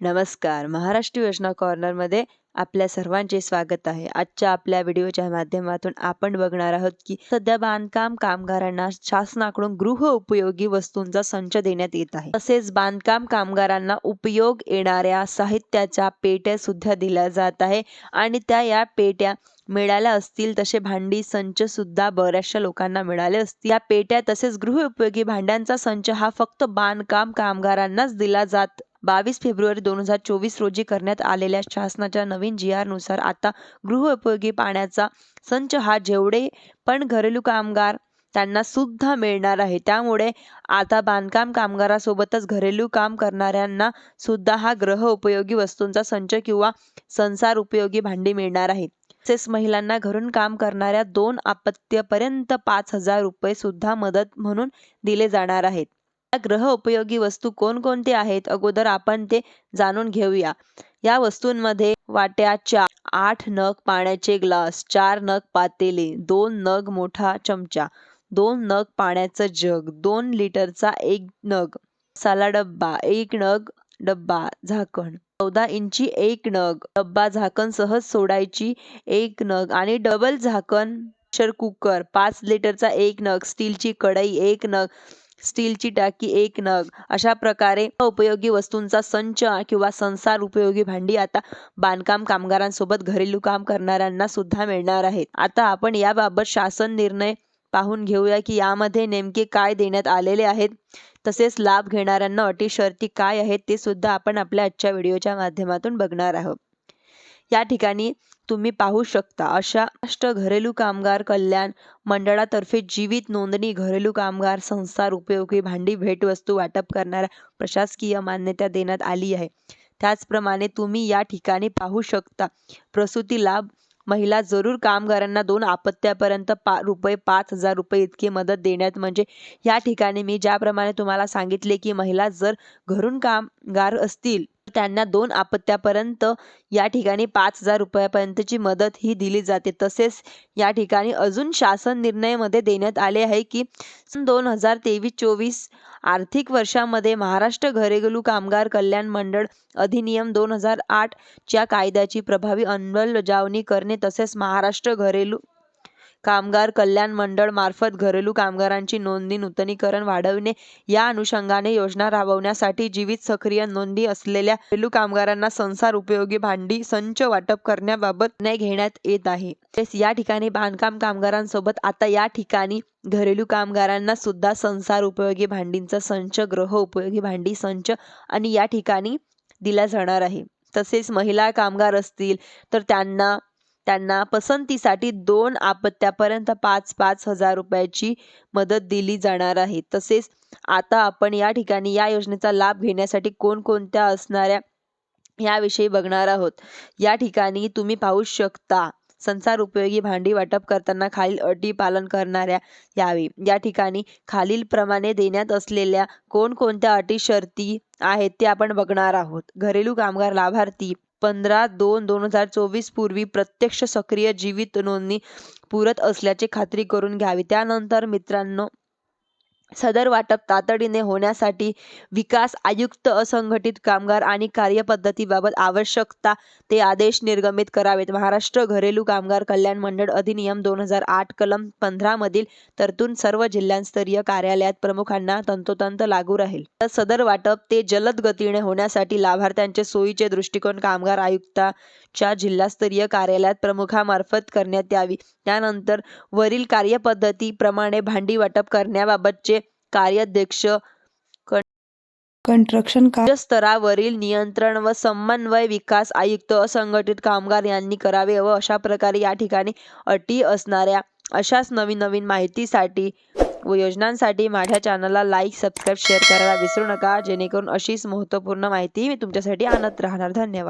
नमस्कार. महाराष्ट्र योजना कॉर्नरमध्ये आपल्या सर्वांचे स्वागत आहे. आजच्या आपल्या व्हिडिओच्या माध्यमातून आपण बघणार आहोत की सध्या बांधकाम कामगारांना शासनाकडून गृह उपयोगी वस्तूंचा संच देण्यात येत आहे. तसेच बांधकाम कामगारांना उपयोग येणाऱ्या साहित्याच्या पेट्या सुद्धा दिल्या जात आहे आणि त्या या पेट्या मिळाल्या असतील तसे भांडी संच सुद्धा बऱ्याचशा लोकांना मिळाले असतील. या पेट्या तसेच गृह उपयोगी भांड्यांचा संच हा फक्त बांधकाम कामगारांनाच दिला जात बावीस फेब्रुवारी दोन हजार चोवीस रोजी करण्यात आलेल्या शासनाच्या नवीन जी आरनुसार आता गृहउपयोगी पाण्याचा संच हा जेवढे पण घरेलू कामगार त्यांना सुद्धा मिळणार आहे. त्यामुळे आता बांधकाम कामगारासोबतच घरेलू काम करणाऱ्यांना सुद्धा हा ग्रह उपयोगी वस्तूंचा संच किंवा संसार उपयोगी भांडी मिळणार आहे. तसेच महिलांना घरून काम करणाऱ्या दोन अपत्यापर्यंत पाच हजार रुपये सुद्धा मदत म्हणून दिले जाणार आहेत. ग्रह उपयोगी वस्तू कोणकोणते आहेत? अगोदर आपण ते जाणून घेऊया. या वस्तूंमध्ये वाट्या चार आठ नग पाण्याचे ग्लास चार नग पातेले दोन नग मोठा चमचा दोन नग पाण्याचं जग दोन लिटरचा एक नग साला डब्बा एक नग डब्बा झाकण चौदा इंची एक नग डब्बा झाकण सहज सोडायची एक नग आणि डबल झाकण प्रेशर कुकर पाच लिटरचा एक नग स्टीलची कढई एक नग स्टीलची टाकी एक नग. अशा प्रकारे उपयोगी वस्तूंचा संच किंवा संसार उपयोगी भांडी आता बांधकाम कामगारांसोबत घरेलू काम करणाऱ्यांना सुद्धा मिळणार आहेत. आता आपण याबाबत शासन निर्णय पाहून घेऊया की यामध्ये नेमके काय देण्यात आलेले आहेत. तसेच लाभ घेणाऱ्यांना अटी शर्ती काय आहेत ते सुद्धा आपण आपल्या आजच्या व्हिडिओच्या माध्यमातून बघणार आहोत. या ठिकाणी तुम्ही पाहू शकता अशा राष्ट्र घरेलू कामगार कल्याण मंडळातर्फे जीवित नोंदणी घरेलू कामगार संसार उपयोगी भांडी भेटवस्तू वाटप करणाऱ्या प्रशासकीय मान्यता देण्यात आली आहे. त्याचप्रमाणे तुम्ही या ठिकाणी पाहू शकता प्रसूती लाभ महिला जरूर कामगारांना दोन आपत्त्यापर्यंत पा रुपये पाच हजार रुपये इतकी मदत देण्यात म्हणजे या ठिकाणी मी ज्याप्रमाणे तुम्हाला सांगितले की महिला जर घरून कामगार असतील त्यांना दोन आपत्त्यापर्यंत या ठिकाणी पाच हजार रुपयापर्यंतची मदत ही दिली जाते. तसेच या ठिकाणी अजून शासन निर्णयमध्ये देण्यात आले आहे की दोन हजार तेवीस चोवीस आर्थिक वर्षामध्ये महाराष्ट्र घरेलू कामगार कल्याण मंडळ अधिनियम दोन हजार आठच्या कायद्याची प्रभावी अंमलबजावणी करणे तसेच महाराष्ट्र घरेलू कामगार कल्याण मंडळ मार्फत घरेलू कामगारांची नोंदणी नूतनीकरण वाढविणे या अनुषंगाने योजना राबवण्यासाठी जीवित सक्रिय नोंदी असलेल्या घरेलू कामगारांना संसार उपयोगी भांडी संच वाटप करण्याबाबत निर्णय घेण्यात येत आहे. या ठिकाणी बांधकाम कामगारांसोबत आता या ठिकाणी घरेलू कामगारांना सुद्धा संसार उपयोगी भांडींचा संच ग्रह उपयोगी भांडी संच आणि या ठिकाणी दिला जाणार आहे. तसेच महिला कामगार असतील तर त्यांना त्यांना पसंतीसाठी दोन आपत्त्यापर्यंत पाच पाच हजार रुपयाची मदत दिली जाणार आहे. तसेच आता आपण या ठिकाणी या योजनेचा लाभ घेण्यासाठी कोणकोणत्या असणाऱ्या याविषयी बघणार आहोत. या ठिकाणी तुम्ही पाहू शकता संसार उपयोगी भांडी वाटप करताना खालील अटी पालन करणाऱ्या यावी. या ठिकाणी खालील प्रमाणे देण्यात असलेल्या कोणकोणत्या अटी शर्ती आहेत ते आपण बघणार आहोत. घरेलू कामगार लाभार्थी पंधरा दोन दोन हजार चोवीस पूर्वी प्रत्यक्ष सक्रिय जीवित नोंदणी पुरत असल्याची खात्री करून घ्यावी. त्यानंतर मित्रांनो सदर वाटप तातडीने होण्यासाठी विकास आयुक्त असंघटित कामगार आणि कार्यपद्धतीबाबत आवश्यकता ते आदेश निर्गमित करावेत. महाराष्ट्र घरेलू कामगार कल्याण मंडळ अधिनियम दोन हजार आठ कलम पंधरा मधील तरतूद सर्व जिल्हास्तरीय कार्यालयात प्रमुखांना तंतोतंत लागू राहील. तर सदर वाटप ते जलद गतीने होण्यासाठी लाभार्थ्यांचे सोयीचे दृष्टिकोन कामगार आयुक्ताच्या जिल्हास्तरीय कार्यालयात प्रमुखामार्फत करण्यात यावी. त्यानंतर वरील कार्यपद्धतीप्रमाणे भांडी वाटप करण्याबाबतचे कार्याध्यक्ष कंस्ट्रक्शन का स्तरावरील नियंत्रण व समन्वय विकास आयुक्त असंघटित कामगार यांनी करावे व अशा प्रकारे या ठिकाणी अटी असणाऱ्या अशाच नवीन नवीन माहितीसाठी व योजनांसाठी माझ्या चॅनलला लाईक सबस्क्राईब शेअर करायला विसरू नका. जेणेकरून अशीच महत्त्वपूर्ण माहिती मी तुमच्यासाठी आणत राहणार. धन्यवाद.